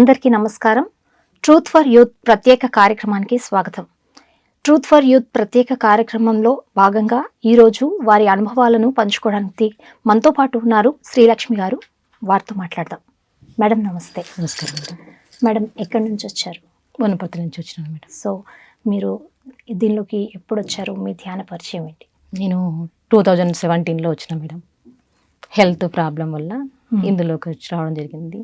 అందరికీ నమస్కారం. Truth for youth ప్రత్యేక కార్యక్రమానికి స్వాగతం. ట్రూత్ ఫర్ యూత్ ప్రత్యేక కార్యక్రమంలో భాగంగా ఈరోజు వారి అనుభవాలను పంచుకోవడానికి మనతో పాటు ఉన్నారు శ్రీలక్ష్మి గారు. వారితో మాట్లాడదాం. మేడం నమస్తే. నమస్కారం మేడం. మేడం ఎక్కడి నుంచి వచ్చారు? వనపర్తి నుంచి వచ్చినాను మేడం. సో మీరు దీనిలోకి ఎప్పుడు వచ్చారు మీ ధ్యాన పరిచయం ఏంటి? నేను టూ థౌజండ్ సెవెంటీన్లో వచ్చిన మేడం. హెల్త్ ప్రాబ్లం వల్ల. ఇందులోకి వచ్చి రావడం జరిగింది.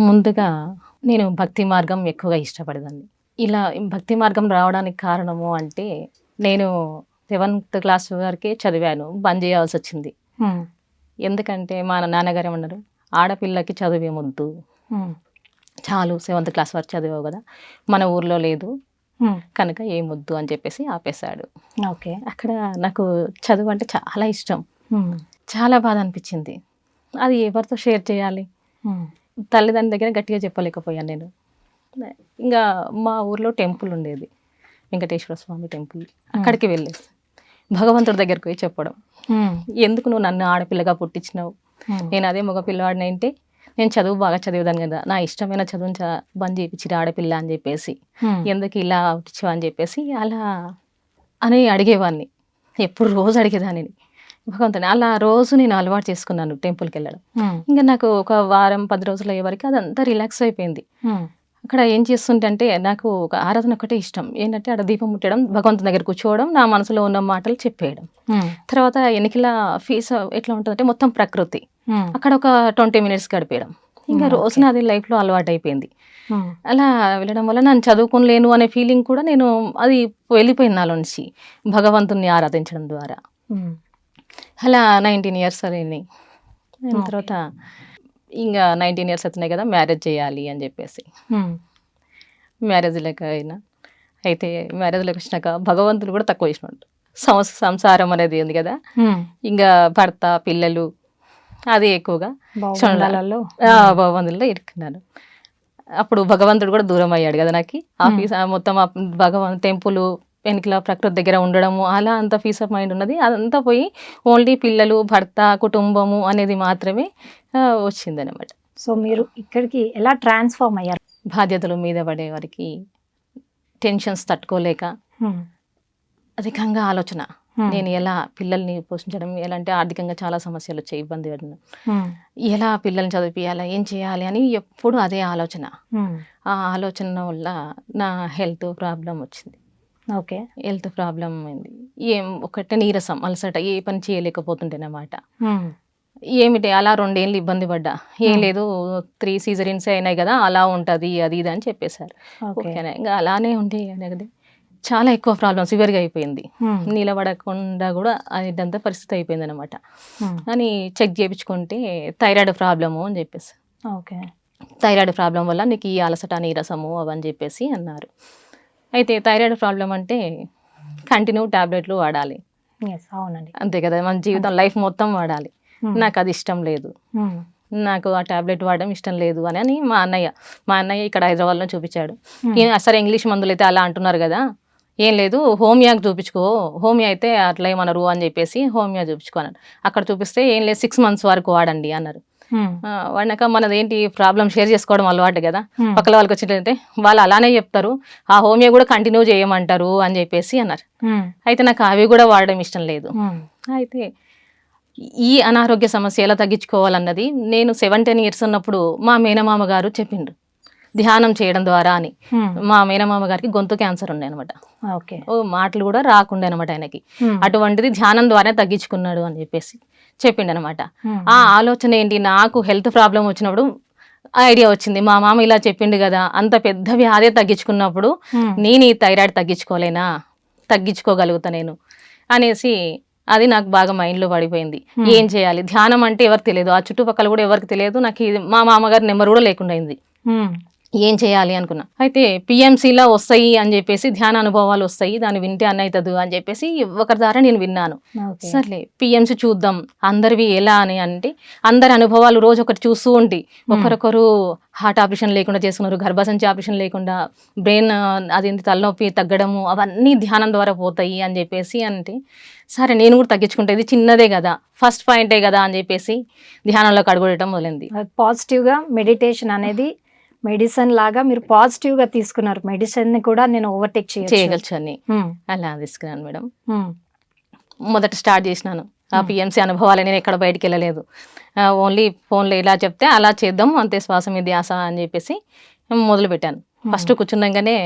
ముందుగా నేను భక్తి మార్గం ఎక్కువగా ఇష్టపడేదాన్ని. ఇలా భక్తి మార్గం రావడానికి కారణము అంటే నేను సెవెంత్ క్లాస్ వరకే చదివాను. బంద్ చేయాల్సి వచ్చింది. ఎందుకంటే మా నాన్నగారు ఏమన్నారు? ఆడపిల్లకి చదివేమొద్దు. చాలు సెవెంత్ క్లాస్ వరకు చదివావు కదా. మన ఊర్లో లేదు. కనుక ఏమొద్దు అని చెప్పేసి ఆపేశాడు. ఓకే. అక్కడ నాకు చదువు అంటే చాలా ఇష్టం. చాలా బాధ అనిపించింది. అది ఎవరితో షేర్ చేయాలి. తల్లిదండ్రుల దగ్గర గట్టిగా చెప్పలేకపోయాను నేను. ఇంకా మా ఊర్లో టెంపుల్ ఉండేది. వెంకటేశ్వర స్వామి టెంపుల్. అక్కడికి వెళ్ళేసి భగవంతుడి దగ్గరికి పోయి చెప్పడం. ఎందుకు నువ్వు నన్ను ఆడపిల్లగా పుట్టించినావు. నేను అదే మగ పిల్లవాడిని అంటే నేను చదువు బాగా చదివేదాన్ని కదా. నా ఇష్టమైన చదువుని చ- బంద్ చేయించిరు ఆడపిల్ల అని చెప్పేసి. ఎందుకు ఇలా పుట్టించావు అని చెప్పేసి అలా అని అడిగేవాడిని ఎప్పుడు రోజు అడిగేదాన్ని. భగవంతుని అలా రోజు నేను అలవాటు చేసుకున్నాను టెంపుల్కి వెళ్ళడం. ఇంకా నాకు ఒక వారం పది రోజులు అయ్యే వరకు అదంతా రిలాక్స్ అయిపోయింది. అక్కడ ఏం చేస్తుంటే అంటే నాకు ఒక ఆరాధన ఒకటే ఇష్టం ఏంటంటే అక్కడ దీపం ముట్టడం భగవంతుని దగ్గర కూర్చోవడం నా మనసులో ఉన్న మాటలు చెప్పేయడం. తర్వాత ఎన్నికల ఫీజు ఎట్లా ఉంటుందంటే మొత్తం ప్రకృతి. అక్కడ ఒక ట్వంటీ మినిట్స్ గడిపేయడం ఇంకా Hmm, రోజు నాది లైఫ్లో అలవాటు అయిపోయింది. అలా వెళ్ళడం వల్ల నన్ను చదువుకోలేను అనే ఫీలింగ్ కూడా నేను అది వెళ్ళిపోయింది నాలో నుంచి భగవంతుని ఆరాధించడం ద్వారా. అలా నైన్టీన్ ఇయర్స్ అయినాయి అయిన. తర్వాత ఇంకా నైన్టీన్ ఇయర్స్ అవుతున్నాయి కదా మ్యారేజ్ చేయాలి అని చెప్పేసి. మ్మ్. మ్యారేజ్లోకి అయినా అయితే మ్యారేజ్లోకి వచ్చినాక భగవంతుడు కూడా తక్కువ చేసినాడు. సంస్ సంసారం అనేది ఉంది కదా. ఇంకా భర్త పిల్లలు అది ఎక్కువగా భగవంతుడిలో ఇరుక్కున్నాను అప్పుడు భగవంతుడు కూడా దూరం అయ్యాడు కదా నాకు. ఆఫీస్ మొత్తం ఆ భగవాన్ టెంపుల్ వెనుకల ప్రకృతి దగ్గర ఉండడము అలా అంత పీస్ ఆఫ్ మైండ్ ఉన్నది అదంతా పోయి ఓన్లీ పిల్లలు భర్త కుటుంబము అనేది మాత్రమే వచ్చింది అనమాట సో మీరు ఇక్కడికి ఎలా ట్రాన్స్ఫార్మ్ అయ్యారు బాధ్యతలు మీద పడే వారికి టెన్షన్స్ తట్టుకోలేక. అధికంగా ఆలోచన. నేను ఎలా పిల్లల్ని పోషించడం ఎలా అంటే ఆర్థికంగా చాలా సమస్యలు వచ్చాయి ఇబ్బంది పడిన. ఎలా పిల్లల్ని చదివిపియాలా ఏం చేయాలి అని ఎప్పుడు అదే ఆలోచన. ఆ ఆలోచన వల్ల నా హెల్త్ ప్రాబ్లం వచ్చింది ఓకే. హెల్త్ ప్రాబ్లం అయింది. ఏం ఒకటే నీరసం అలసట ఏ పని చేయలేకపోతుంటేనమాట మ్మ్. ఏమిటి? అలా రెండేళ్ళు ఇబ్బంది పడ్డా. ఏం. లేదు త్రీ సీజరిన్స్ అయినాయి కదా అలా ఉంటుంది అది ఇది అని చెప్పేశారు. ఓకే. ఓకేనా. ఇంకా అలానే ఉండే అనేది చాలా ఎక్కువ ప్రాబ్లం సివియర్గా అయిపోయింది. నిలబడకుండా కూడా అదంతా పరిస్థితి అయిపోయింది అనమాట. అని చెక్ చేయించుకుంటే థైరాయిడ్ ప్రాబ్లము అని చెప్పేసి. ఓకే. థైరాయిడ్ ప్రాబ్లం వల్ల నీకు ఈ అలసట నీరసము అవని చెప్పేసి అన్నారు. అయితే థైరాయిడ్ ప్రాబ్లం అంటే కంటిన్యూ టాబ్లెట్లు వాడాలి. అవునండి. అంతే కదా మన జీవితం లైఫ్ మొత్తం వాడాలి. మ్మ్. నాకు అది ఇష్టం లేదు. మ్మ్. నాకు ఆ టాబ్లెట్ వాడడం ఇష్టం లేదు అని అని మా అన్నయ్య మా అన్నయ్య ఇక్కడ హైదరాబాద్లో చూపించాడు. ఈయన, సరే ఇంగ్లీష్ మందులు అయితే అలా అంటున్నారు కదా ఏం లేదు హోమియాకి చూపించుకో హోమియా అయితే అట్లా ఏమన్నారు అని చెప్పేసి హోమియా చూపించుకో అన్నారు అక్కడ చూపిస్తే ఏం లేదు సిక్స్ మంత్స్ వరకు వాడండి అన్నారు. వాడినాక మనది ఏంటి ప్రాబ్లం షేర్ చేసుకోవడం అలవాటు కదా. పక్కల వాళ్ళకి వచ్చినట్లయితే వాళ్ళు అలానే చెప్తారు. ఆ హోమియో కూడా కంటిన్యూ చేయమంటారు అని చెప్పేసి అన్నారు. అయితే నాకు అవి కూడా వాడడం ఇష్టం లేదు. అయితే ఈ అనారోగ్య సమస్య ఎలా తగ్గించుకోవాలన్నది నేను సెవెంటీన్ ఇయర్స్ ఉన్నప్పుడు మా మేనమామ గారు చెప్పిండ్రు. ధ్యానం చేయడం ద్వారా అని. మా మేనమామ గారికి గొంతు క్యాన్సర్ ఉండే అనమాట ఓకే. ఓ మాటలు కూడా రాకుండే అనమాట ఆయనకి. అటువంటిది ధ్యానం ద్వారా తగ్గించుకున్నాడు అని చెప్పేసి. చెప్పిండు అనమాట. ఆ ఆలోచన ఏంటి? నాకు హెల్త్ ప్రాబ్లం వచ్చినప్పుడు ఐడియా వచ్చింది. మా మామ ఇలా చెప్పిండు కదా అంత పెద్ద వ్యాధి తగ్గించుకున్నప్పుడు. నేను ఈ థైరాయిడ్ తగ్గించుకోలేనా? తగ్గించుకోగలుగుతా నేను? అనేసి అది నాకు బాగా మైండ్లో పడిపోయింది. ఏం చేయాలి? ధ్యానం అంటే ఎవరికి తెలియదు. ఆ చుట్టుపక్కల కూడా ఎవరికి తెలియదు. నాకు మా మామగారి నెంబర్ కూడా లేకుండా అయింది. ఏం చేయాలి అనుకున్నా. అయితే పిఎంసీలో వస్తాయి అని చెప్పేసి ధ్యాన అనుభవాలు వస్తాయి. దాన్ని వింటే అన్న అవుతుంది అని చెప్పేసి ఒకరి ద్వారా నేను విన్నాను. సర్లే పిఎంసీ చూద్దాం. అందరివి ఎలా అని అంటే అందరి అనుభవాలు రోజు ఒకటి చూస్తూ ఉండి ఒకరొకరు హార్ట్ ఆపరేషన్ లేకుండా చేసుకున్నారు గర్భసంచి ఆపరేషన్ లేకుండా బ్రెయిన్ అది తలనొప్పి తగ్గడము అవన్నీ ధ్యానం ద్వారా పోతాయి అని చెప్పేసి అంటే సరే నేను కూడా తగ్గించుకుంటే ఇది చిన్నదే కదా ఫస్ట్ పాయింటే కదా అని చెప్పేసి ధ్యానంలోకి అడుగుడటం మొదలైంది. పాజిటివ్గా మెడిటేషన్ అనేది మెడిసిన్ లాగా మీరు పాజిటివ్గా తీసుకున్నారు. మెడిసిన్ని కూడా నేను ఓవర్టేక్ చేయగలచ్చు అని అలా తీసుకున్నాను మేడం. మొదట స్టార్ట్ చేసినాను. ఆ. పిఎంసీ అనుభవాలు నేను ఎక్కడ బయటికి వెళ్ళలేదు. ఓన్లీ ఫోన్లో ఇలా చెప్తే అలా చేద్దాం అంతే శ్వాస మీద ధ్యాస అని చెప్పేసి మొదలు పెట్టాను ఫస్ట్ కూర్చున్నాగానే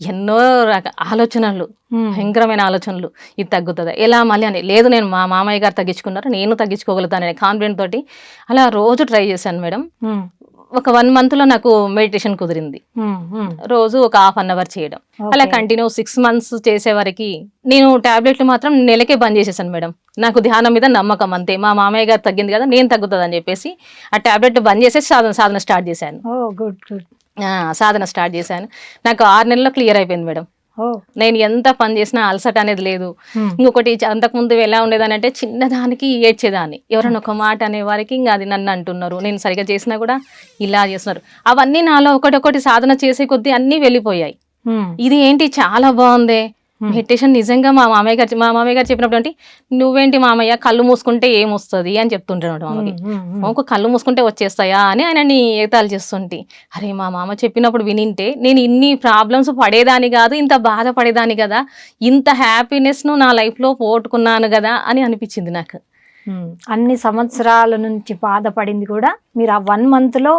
ఎన్నో రక ఆలోచనలు భయంకరమైన ఆలోచనలు. ఇది తగ్గుతుందా? ఎలా మళ్ళీ అని. లేదు నేను మా మామయ్య గారు తగ్గించుకున్నారు నేను తగ్గించుకోగలుగుతానని కాన్ఫిడెంట్ తోటి అలా రోజు ట్రై చేశాను మేడం. ఒక వన్ మంత్లో నాకు మెడిటేషన్ కుదిరింది. రోజు ఒక హాఫ్ అన్ అవర్ చేయడం. అలా కంటిన్యూ సిక్స్ మంత్స్ చేసే వరకు నేను టాబ్లెట్లు మాత్రం నెలకే బంద్ చేసేసాను మేడం. నాకు ధ్యానం మీద నమ్మకం అంతే. మా మామయ్య గారు తగ్గింది కదా నేను తగ్గుతుంది అని చెప్పేసి ఆ టాబ్లెట్ బంద్ చేసేసి సాధన సాధన స్టార్ట్ చేశాను. సాధన స్టార్ట్ చేశాను. నాకు ఆరు నెలల్లో క్లియర్ అయిపోయింది మేడం. నేను ఎంత పని చేసినా అలసట అనేది లేదు. ఇంకొకటి అంతకుముందు ఎలా ఉండేదాని అంటే చిన్నదానికి ఏడ్చేదాన్ని. ఎవరైనా ఒక మాట అనేవారికి ఇంకా అది నన్ను అంటున్నారు. నేను సరిగా చేసినా కూడా ఇలా చేస్తున్నారు. అవన్నీ నాలో ఒకటొకటి సాధన చేసే కొద్దీ అన్నీ వెళ్ళిపోయాయి. ఇది ఏంటి? చాలా బాగుంది. మెడిటేషన్ నిజంగా మా మామయ్య గారు మా మామయ్య గారు చెప్పినప్పుడు అంటే నువ్వేంటి మామయ్య కళ్ళు మూసుకుంటే ఏమొస్తుంది? అని చెప్తుంటాడు మామకి ఒక కళ్ళు మూసుకుంటే వచ్చేస్తాయా? అని ఆయనని ఏతాలు చేస్తుంటే అరే మా మామ చెప్పినప్పుడు వినింటే నేను ఇన్ని ప్రాబ్లమ్స్ పడేదాన్ని కాదు ఇంత బాధపడేదాన్ని కదా ఇంత హ్యాపీనెస్ను నా లైఫ్లో పోగొట్టుకున్నాను కదా అని అనిపించింది నాకు. అన్ని సంవత్సరాల నుంచి బాధపడింది కూడా మీరు ఆ వన్ మంత్లో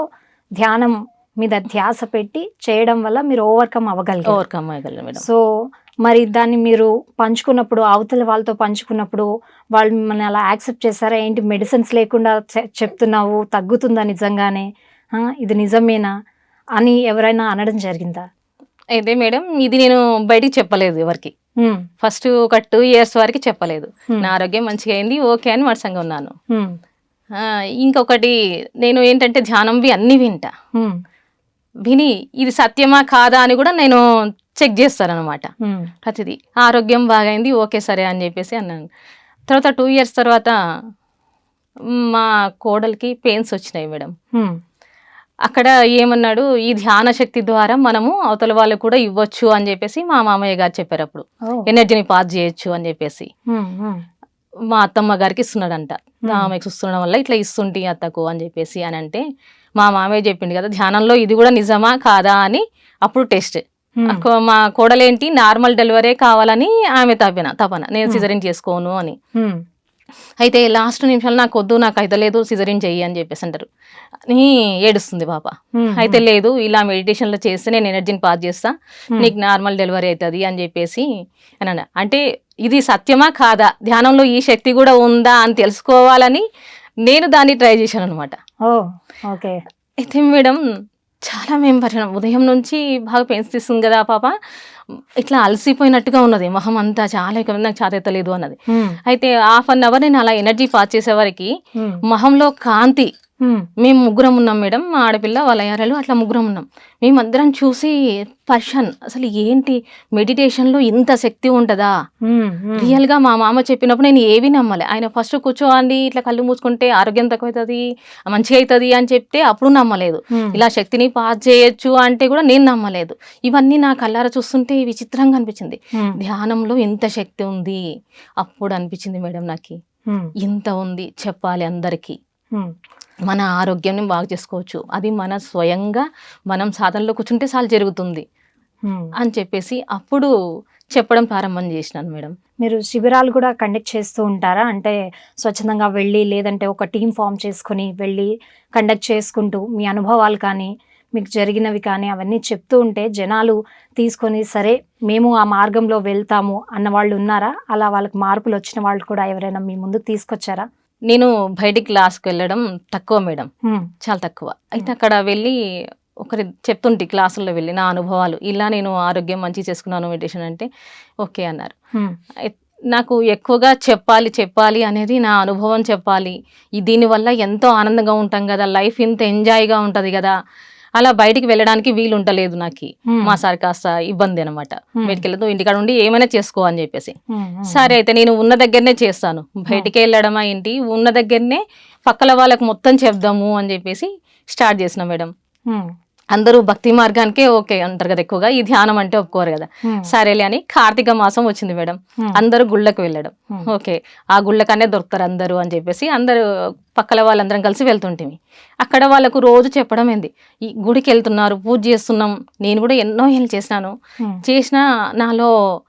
ధ్యానం మీద ధ్యాస పెట్టి చేయడం వల్ల మీరు ఓవర్కమ్ అవ్వగలిగారు. ఓవర్కమ్ అవ్వగలను మేడం. సో మరి దాన్ని మీరు పంచుకున్నప్పుడు అవతల వాళ్ళతో పంచుకున్నప్పుడు వాళ్ళు మిమ్మల్ని అలా యాక్సెప్ట్ చేస్తారా ఏంటి మెడిసిన్స్ లేకుండా చె- చెప్తున్నావు తగ్గుతుందా నిజంగానే? ఇది నిజమేనా? అని ఎవరైనా అనడం జరిగిందా? అయితే మేడం ఇది నేను బయటికి చెప్పలేదు ఎవరికి. ఫస్ట్ ఒక టూ ఇయర్స్ వరకు చెప్పలేదు. నా ఆరోగ్యం మంచిగా అయింది ఓకే అని మరసంగా ఉన్నాను. ఇంకొకటి నేను ఏంటంటే ధ్యానం అన్ని వింటా. విని ఇది సత్యమా కాదా అని కూడా నేను చెక్ చేస్తానన్నమాట ఉమ్, ప్రతిదీ. ఆరోగ్యం బాగైంది ఓకే సరే అని చెప్పేసి అన్నాను. తర్వాత టూ ఇయర్స్ తర్వాత మా కోడలికి పెయిన్స్ వచ్చినాయి మేడం. అక్కడ ఏమన్నాడు ఈ ధ్యాన శక్తి ద్వారా మనము అవతల వాళ్ళకు కూడా ఇవ్వచ్చు అని చెప్పేసి మా మామయ్య గారు చెప్పారు అప్పుడు. ఎనర్జీని పాస్ చేయొచ్చు అని చెప్పేసి. మా అత్తమ్మ గారికి ఇస్తున్నాడంట. ఆమెకు ఇస్తుండడం వల్ల ఇట్లా ఇస్తుంటి అత్తకు అని చెప్పేసి అని అంటే మా మామయ్య చెప్పిండు కదా ధ్యానంలో ఇది కూడా నిజమా కాదా అని అప్పుడు టెస్ట్. మా కోడలేంటి? నార్మల్ డెలివరీ కావాలని ఆమె తపన తపన నేను. సిజరిన్ చేసుకోను అని. అయితే లాస్ట్ నిమిషాలు నాకు వద్దు నాకు అయితే లేదు సిజరిన్ చెయ్యి అని చెప్పేసి అంటారు. అని ఏడుస్తుంది పాప. అయితే లేదు ఇలా మెడిటేషన్లో చేస్తే నేను ఎనర్జీని పాస్ చేస్తా. నీకు నార్మల్ డెలివరీ అవుతుంది అని చెప్పేసి అని అన్న. అంటే ఇది సత్యమా కాదా? ధ్యానంలో ఈ శక్తి కూడా ఉందా అని తెలుసుకోవాలని నేను దాన్ని ట్రై చేశాను అనమాట అయితే మేడం చాలా మేము పరిణామం ఉదయం నుంచి బాగా పెయిన్స్ తీస్తుంది కదా పాప. ఇట్లా అలసిపోయినట్టుగా ఉన్నది మొహం అంతా. చాలా ఎక్కువ నాకు చాతెత్తలేదు అన్నది. అయితే హాఫ్ అన్ అవర్ నేను అలా ఎనర్జీ పాస్ చేసేవారికి మొహంలో కాంతి మేము ముగ్గురం ఉన్నాం మేడం మా ఆడపిల్ల వాళ్ళ యారలు అట్లా ముగ్గురం ఉన్నాం. మేమందరం చూసి పర్షన్ అసలు ఏంటి? మెడిటేషన్లో ఇంత శక్తి ఉంటుందా? రియల్గా మా మామ చెప్పినప్పుడు నేను ఏవి నమ్మలే. ఆయన ఫస్ట్ కూర్చోండి ఇట్లా కళ్ళు మూసుకుంటే ఆరోగ్యం తక్కువవుతుంది మంచిగా అవుతుంది అని చెప్తే అప్పుడు నమ్మలేదు. ఇలా శక్తిని పాస్ చేయొచ్చు అంటే కూడా నేను నమ్మలేదు. ఇవన్నీ నా కళ్ళారా చూస్తుంటే విచిత్రంగా అనిపించింది. ధ్యానంలో ఇంత శక్తి ఉంది? అప్పుడు అనిపించింది మేడం నాకు. ఇంత ఉంది చెప్పాలి అందరికీ. మన ఆరోగ్యాన్ని బాగు చేసుకోవచ్చు. అది మన స్వయంగా మనం సాధనలో కూర్చుంటే చాలు జరుగుతుంది. అని చెప్పేసి అప్పుడు చెప్పడం ప్రారంభం చేసినాను మేడం. మీరు శిబిరాలు కూడా కండక్ట్ చేస్తూ ఉంటారా? అంటే స్వచ్ఛందంగా వెళ్ళి లేదంటే ఒక టీం ఫామ్ చేసుకుని వెళ్ళి కండక్ట్ చేసుకుంటూ మీ అనుభవాలు కానీ మీకు జరిగినవి కానీ అవన్నీ చెప్తూ ఉంటే జనాలు తీసుకొని సరే మేము ఆ మార్గంలో వెళ్తాము అన్న వాళ్ళు ఉన్నారా? అలా వాళ్ళకి మార్పులు వచ్చిన వాళ్ళు కూడా ఎవరైనా మీ ముందుకు తీసుకొచ్చారా? నేను బయటికి క్లాస్కి వెళ్ళడం తక్కువ మేడం. చాలా తక్కువ. అయితే అక్కడ వెళ్ళి ఒకరి చెప్తుంటే క్లాసుల్లో వెళ్ళి నా అనుభవాలు. ఇలా నేను ఆరోగ్యం మంచి చేసుకున్నాను మెడిటేషన్ అంటే ఓకే అన్నారు. నాకు ఎక్కువగా చెప్పాలి చెప్పాలి అనేది నా అనుభవం చెప్పాలి. దీనివల్ల ఎంతో ఆనందంగా ఉంటాం కదా. లైఫ్ ఇంత ఎంజాయ్గా ఉంటుంది కదా. అలా బయటికి వెళ్ళడానికి వీలు ఉండలేదు నాకు మా సార్ కాస్త ఇబ్బంది అనమాట బయటికి వెళ్ళదు ఇంటికాడ ఉండి ఏమైనా చేసుకో అని చెప్పేసి. సరే అయితే నేను ఉన్న దగ్గరనే చేస్తాను. బయటికి వెళ్ళడమా ఏంటి? ఉన్న దగ్గరనే పక్కల వాళ్ళకి మొత్తం చెప్దాము అని చెప్పేసి స్టార్ట్ చేసిన మేడం. అందరూ భక్తి మార్గానికే ఓకే అంటారు కదా ఎక్కువగా. ఈ ధ్యానం అంటే ఒప్పుకోరు కదా. సరేలే అని కార్తీక మాసం వచ్చింది మేడం. అందరూ గుళ్ళకు వెళ్ళడం. ఓకే. ఆ గుళ్ళకనే దొరుకుతారు అందరూ అని చెప్పేసి అందరూ పక్కల వాళ్ళందరం కలిసి వెళ్తుంటిమి. అక్కడ వాళ్ళకు రోజు చెప్పడం ఏంది? ఈ గుడికి వెళ్తున్నారు పూజ చేస్తున్నాం. నేను కూడా ఎన్నో ఏళ్ళు చేసినాను. చేసినా నాలో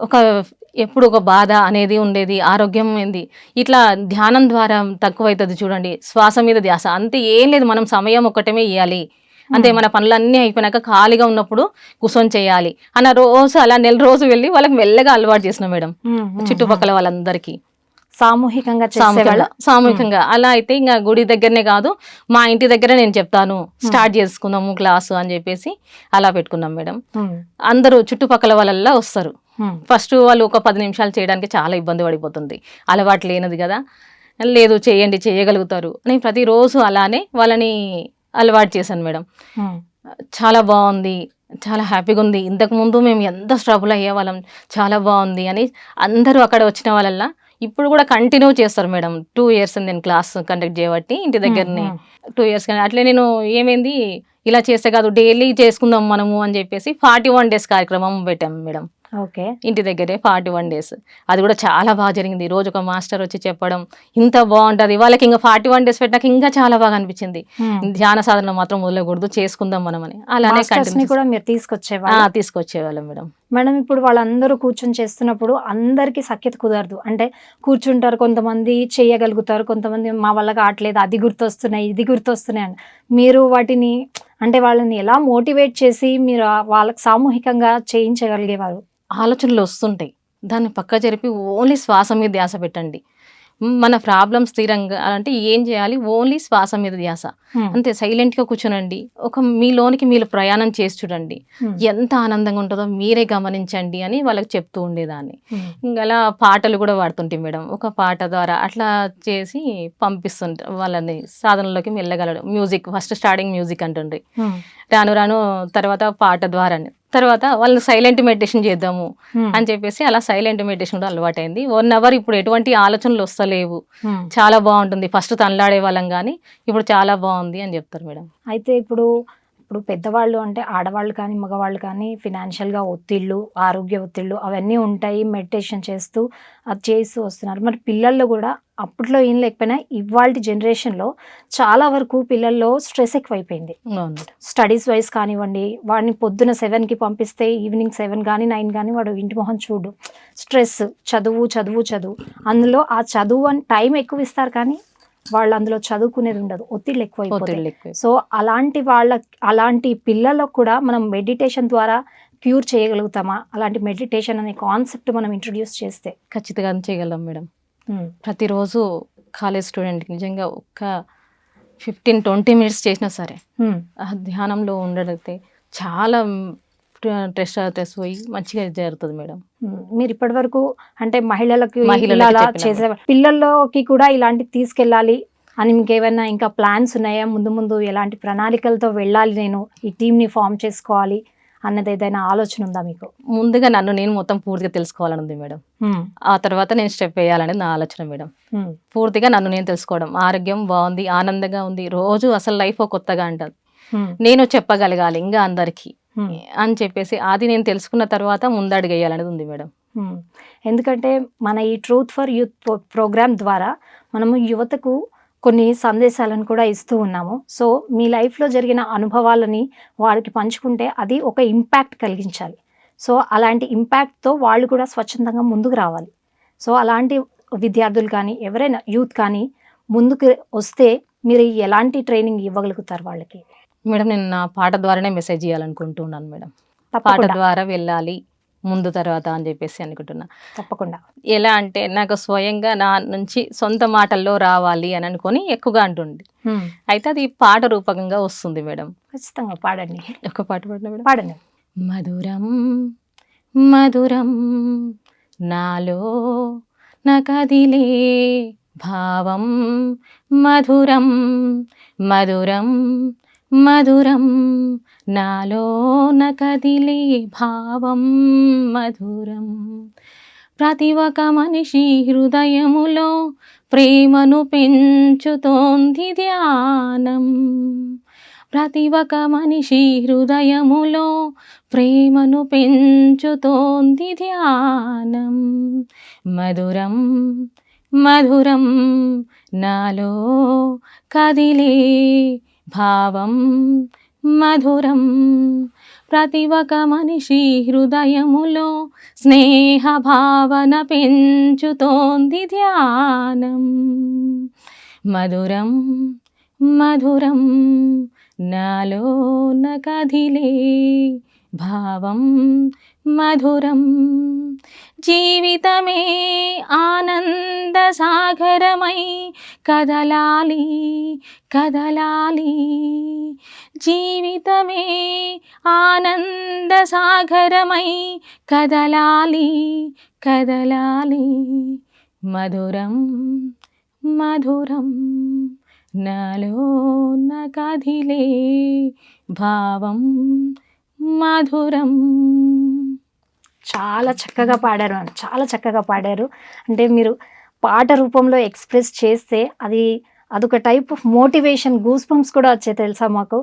ఒక ఎప్పుడు ఒక బాధ అనేది ఉండేది. ఆరోగ్యం ఏంది? ఇట్లా ధ్యానం ద్వారా తక్కువైతుంది చూడండి. శ్వాస మీద ధ్యాస. అంతే ఏం లేదు. మనం సమయం ఒకటమే ఇవ్వాలి అంతే మన పనులన్నీ అయిపోయినాక ఖాళీగా ఉన్నప్పుడు కూర్చొని చేయాలి. అన్న రోజు అలా నెల రోజు వెళ్ళి వాళ్ళకి మెల్లగా అలవాటు చేసిన మేడం. చుట్టుపక్కల వాళ్ళందరికీ. సామూహికంగా సామూహికంగా అలా అయితే ఇంకా గుడి దగ్గరనే కాదు మా ఇంటి దగ్గర నేను చెప్తాను స్టార్ట్ చేసుకుందాము క్లాసు అని చెప్పేసి అలా పెట్టుకున్నాం మేడం. అందరూ చుట్టుపక్కల వాళ్ళల్లా వస్తారు. ఫస్ట్ వాళ్ళు ఒక పది నిమిషాలు చేయడానికి చాలా ఇబ్బంది పడిపోతుంది. అలవాటు లేనిది కదా. లేదు చేయండి చేయగలుగుతారు. అని ప్రతిరోజు అలానే వాళ్ళని అలవాటు చేశాను మేడం. చాలా బాగుంది చాలా హ్యాపీగా ఉంది. ఇంతకు ముందు మేము ఎంత స్ట్రగుల్ అయ్యే వాళ్ళం చాలా బాగుంది అని అందరూ అక్కడ వచ్చిన వాళ్ళల్లా ఇప్పుడు కూడా కంటిన్యూ చేస్తారు మేడం. టూ ఇయర్స్ నేను క్లాస్ కండక్ట్ చేయబట్టి ఇంటి దగ్గరనే. టూ ఇయర్స్ కానీ అట్లే నేను ఏమైంది ఇలా చేస్తే కాదు డైలీ చేసుకుందాం మనము అని చెప్పేసి ఫార్టీ వన్ డేస్ కార్యక్రమం పెట్టాం మేడం. ఓకే. ఇంటి దగ్గరే ఫార్టీ వన్ డేస్. అది కూడా చాలా బాగా జరిగింది. రోజు ఒక మాస్టర్ వచ్చి చెప్పడం ఇంత బాగుంటది. వాళ్ళకి ఇంకా ఫార్టీ వన్ డేస్ పెట్టాక ఇంకా చాలా బాగా అనిపించింది. ధ్యాన సాధన మాత్రం మొదలకూడదు చేసుకుందాం మనం అని అలానే కూడా మీరు తీసుకొచ్చేవాళ్ళు. తీసుకొచ్చేవాళ్ళం మేడం. మేడం ఇప్పుడు వాళ్ళందరూ కూర్చొని చేస్తున్నప్పుడు అందరికీ సఖ్యత కుదరదు. అంటే కూర్చుంటారు కొంతమంది చేయగలుగుతారు. కొంతమంది మా వల్ల కావట్లేదు అది గుర్తొస్తున్నాయి ఇది గుర్తొస్తున్నాయి అని. మీరు వాటిని అంటే వాళ్ళని ఎలా మోటివేట్ చేసి మీరు వాళ్ళకి సామూహికంగా చేయించగలిగేవారు? ఆలోచనలు వస్తుంటాయి. దాన్ని పక్క జరిపి ఓన్లీ శ్వాస మీద ధ్యాస పెట్టండి. మన ప్రాబ్లమ్స్ తీరంగా అంటే ఏం చేయాలి? ఓన్లీ శ్వాస మీద ధ్యాస. హ్మ్. అంతే సైలెంట్గా కూర్చోనండి. ఒక మీలోనికి మీరు ప్రయాణం చేసి చూడండి. హ్మ్. ఎంత ఆనందంగా ఉంటుందో మీరే గమనించండి అని వాళ్ళకి చెప్తూ ఉండేదాన్ని. హ్మ్. ఇంకా అలా పాటలు కూడా పాడుతుంటే మేడం. ఒక పాట ద్వారా అట్లా చేసి పంపిస్తుంటే వాళ్ళని సాధనలోకి వెళ్ళగలడు. మ్యూజిక్ ఫస్ట్ స్టార్టింగ్ మ్యూజిక్ అంటుండ్రి. రాను రాను తర్వాత పాట ద్వారా తర్వాత వాళ్ళు సైలెంట్ మెడిటేషన్ చేద్దాము హ్మ్. అని చెప్పేసి అలా సైలెంట్ మెడిటేషన్ కూడా అలవాటైంది. వన్ అవర్ ఇప్పుడు ఎటువంటి ఆలోచనలు వస్తలేవు. హ్మ్. చాలా బాగుంటుంది. ఫస్ట్ తనలాడే వాళ్ళం కానీ ఇప్పుడు చాలా బాగుంది అని చెప్తారు మేడం. అయితే ఇప్పుడు ఇప్పుడు పెద్దవాళ్ళు అంటే ఆడవాళ్ళు కానీ మగవాళ్ళు కానీ ఫినాన్షియల్గా ఒత్తిళ్ళు ఆరోగ్య ఒత్తిళ్ళు అవన్నీ ఉంటాయి. మెడిటేషన్ చేస్తూ అది చేస్తూ వస్తున్నారు. మరి పిల్లల్లో కూడా అప్పట్లో ఏం లేకపోయినా ఇవాళ జనరేషన్లో చాలా వరకు పిల్లల్లో స్ట్రెస్ ఎక్కువైపోయింది. స్టడీస్ వైజ్ కానివ్వండి వాడిని పొద్దున సెవెన్కి పంపిస్తే ఈవినింగ్ సెవెన్ కానీ నైన్ కానీ వాడు ఇంటి మొహం చూడు. స్ట్రెస్ చదువు చదువు చదువు. అందులో ఆ చదువు అని టైం ఎక్కువ ఇస్తారు కానీ వాళ్ళు అందులో చదువుకునేది ఉండదు. ఒత్తిళ్ళు ఎక్కువ. సో అలాంటి వాళ్ళ అలాంటి పిల్లలకు కూడా మనం మెడిటేషన్ ద్వారా క్యూర్ చేయగలుగుతామా? అలాంటి మెడిటేషన్ అనే కాన్సెప్ట్ మనం ఇంట్రడ్యూస్ చేస్తే. ఖచ్చితంగా చేయగలం మేడం. ప్రతిరోజు కాలేజ్ స్టూడెంట్కి నిజంగా ఒక్క ఫిఫ్టీన్ ట్వంటీ మినిట్స్ చేసినా సరే ధ్యానంలో ఉండడితే చాలా స్ట్రెస్ స్ట్రెస్ పోయి మంచిగా జరుగుతుంది మేడం. మీరు ఇప్పటి వరకు అంటే మహిళలకు. చేసే పిల్లల్లోకి కూడా ఇలాంటివి తీసుకెళ్ళాలి అని మీకు ఏమైనా ఇంకా ప్లాన్స్ ఉన్నాయా? ముందు ముందు ఎలాంటి ప్రణాళికలతో వెళ్ళాలి నేను? ఈ టీంని ఫామ్ చేసుకోవాలి. అన్నది ఏదైనా ఆలోచన ఉందా మీకు? ముందుగా నన్ను నేను మొత్తం పూర్తిగా తెలుసుకోవాలని ఉంది మేడం. ఆ తర్వాత నేను స్టెప్ వేయాలనేది నా ఆలోచన మేడం. పూర్తిగా నన్ను నేను తెలుసుకోవడం. ఆరోగ్యం బాగుంది ఆనందంగా ఉంది. రోజు అసలు లైఫ్ కొత్తగా ఉమ్, నేను చెప్పగలగాలి ఇంకా అందరికీ. అని చెప్పేసి అది నేను తెలుసుకున్న తర్వాత ముందడుగేయాలనేది ఉంది మేడం. ఎందుకంటే మన ఈ truth for youth pro- program ద్వారా మనము యువతకు కొన్ని సందేశాలను కూడా ఇస్తూ ఉన్నాము. సో మీ లైఫ్లో జరిగిన అనుభవాలని వారికి పంచుకుంటే అది ఒక ఇంపాక్ట్ కలిగించాలి. సో అలాంటి ఇంపాక్ట్తో వాళ్ళు కూడా స్వచ్ఛందంగా ముందుకు రావాలి. సో అలాంటి విద్యార్థులు కానీ ఎవరైనా యూత్ కానీ ముందుకు వస్తే మీరు ఎలాంటి ట్రైనింగ్ ఇవ్వగలుగుతారు వాళ్ళకి? మేడం నేను నా పాట ద్వారానే మెసేజ్ చేయాలనుకుంటున్నాను మేడం. పాట ద్వారా వెళ్ళాలి. ముందు తర్వాత అని చెప్పేసి అనుకుంటున్నా. తప్పకుండా. ఎలా అంటే నాకు స్వయంగా నా నుంచి సొంత మాటల్లో రావాలి అని అనుకొని ఎక్కువగా మ్మ్. అయితే అది పాట రూపకంగా వస్తుంది మేడం. ఖచ్చితంగా పాడండి. ఒక పాట పాడిన మేడం. పాడండి. మధురం మధురం నాలో నకదిలే భావం. మధురం మధురం మధురం నాలో నకదిలే భావం మధురం. ప్రతి ఒక మనిషి హృదయములో ప్రేమను పెంచుతోంది ధ్యానం. ప్రతి ఒక మనిషి హృదయములో ప్రేమను పెంచుతోంది ధ్యానం. మధురం మధురం నాలో కదిలే భావం మధురం. ప్రతి ఒక మనిషి హృదయములో స్నేహ భావన పెంచుతోంది ధ్యానం. మధురం మధురం నాలో కదిలే భావం మధురం. జీవితమే ఆనంద సాగరమై కదలాలి కదలాలి. జీవితమే ఆనంద సాగరమై కదలాలి కదలాలి. మధురం మధురం నాలో కదిలే భావం మధురం. చాలా చక్కగా పాడారు చాలా చక్కగా పాడారు. అంటే మీరు పాట రూపంలో ఎక్స్ప్రెస్ చేస్తే అది అదొక type of motivation goose bumps కూడా వచ్చాయి తెలుసా మాకు.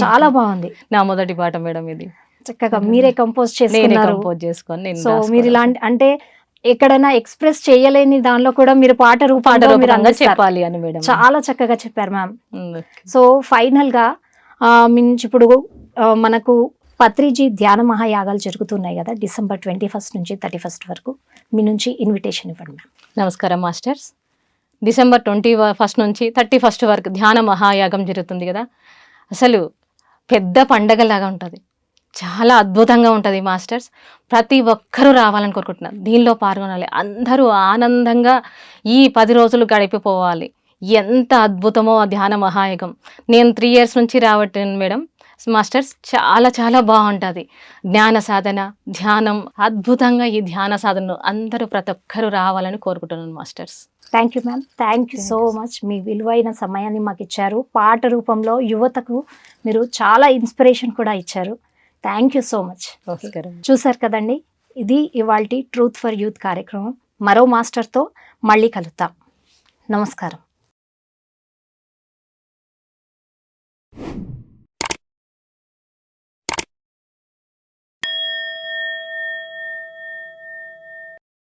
చాలా బాగుంది. నా మొదటి పాట మేడం ఇది. చక్కగా మీరే కంపోజ్ నేనే చేసుకున్నారు. కంపోజ్ చేసుకొని నేను సో. మీరు ఇలాంటి అంటే ఎక్కడైనా ఎక్స్ప్రెస్ చేయలేని దానిలో కూడా మీరు పాట రూపంలో. చెప్పాలి అని మేడం. చాలా చక్కగా చెప్పారు మ్యామ్. సో ఫైనల్గా ఆ, మీ నుంచి ఇప్పుడు మనకు పత్రిజీ ధ్యాన మహాయాగాలు జరుగుతున్నాయి కదా డిసెంబర్ ట్వంటీ ఫస్ట్ నుంచి థర్టీ ఫస్ట్ వరకు. మీ నుంచి ఇన్విటేషన్ ఇవ్వండి మ్యామ్. నమస్కారం మాస్టర్స్. డిసెంబర్ ట్వంటీ ఫస్ట్ నుంచి థర్టీ ఫస్ట్ వరకు ధ్యాన మహాయాగం జరుగుతుంది కదా. అసలు పెద్ద పండగలాగా ఉంటుంది. చాలా అద్భుతంగా ఉంటుంది మాస్టర్స్. ప్రతి ఒక్కరూ రావాలని కోరుకుంటున్నాను దీనిలో పాల్గొనాలి. అందరూ ఆనందంగా ఈ పది రోజులు గడిపిపోవాలి. ఎంత అద్భుతమో ఆ ధ్యాన మహాయాగం. నేను త్రీ ఇయర్స్ నుంచి రావట్లేదు మేడం. మాస్టర్స్ చాలా చాలా బాగుంటుంది. జ్ఞాన సాధన ధ్యానం అద్భుతంగా ఈ ధ్యాన సాధనను అందరూ ప్రతి ఒక్కరూ రావాలని కోరుకుంటున్నాను masters. Thank you ma'am thank you so much మీ విలువైన సమయాన్ని మాకు ఇచ్చారు. పాట రూపంలో యువతకు మీరు చాలా ఇన్స్పిరేషన్ కూడా ఇచ్చారు. థ్యాంక్ యూ సో మచ్ చూసారు కదండి? ఇది ఇవాల్టి ట్రూత్ ఫర్ యూత్ కార్యక్రమం. మరో మాస్టర్తో మళ్ళీ కలుద్దాం. నమస్కారం.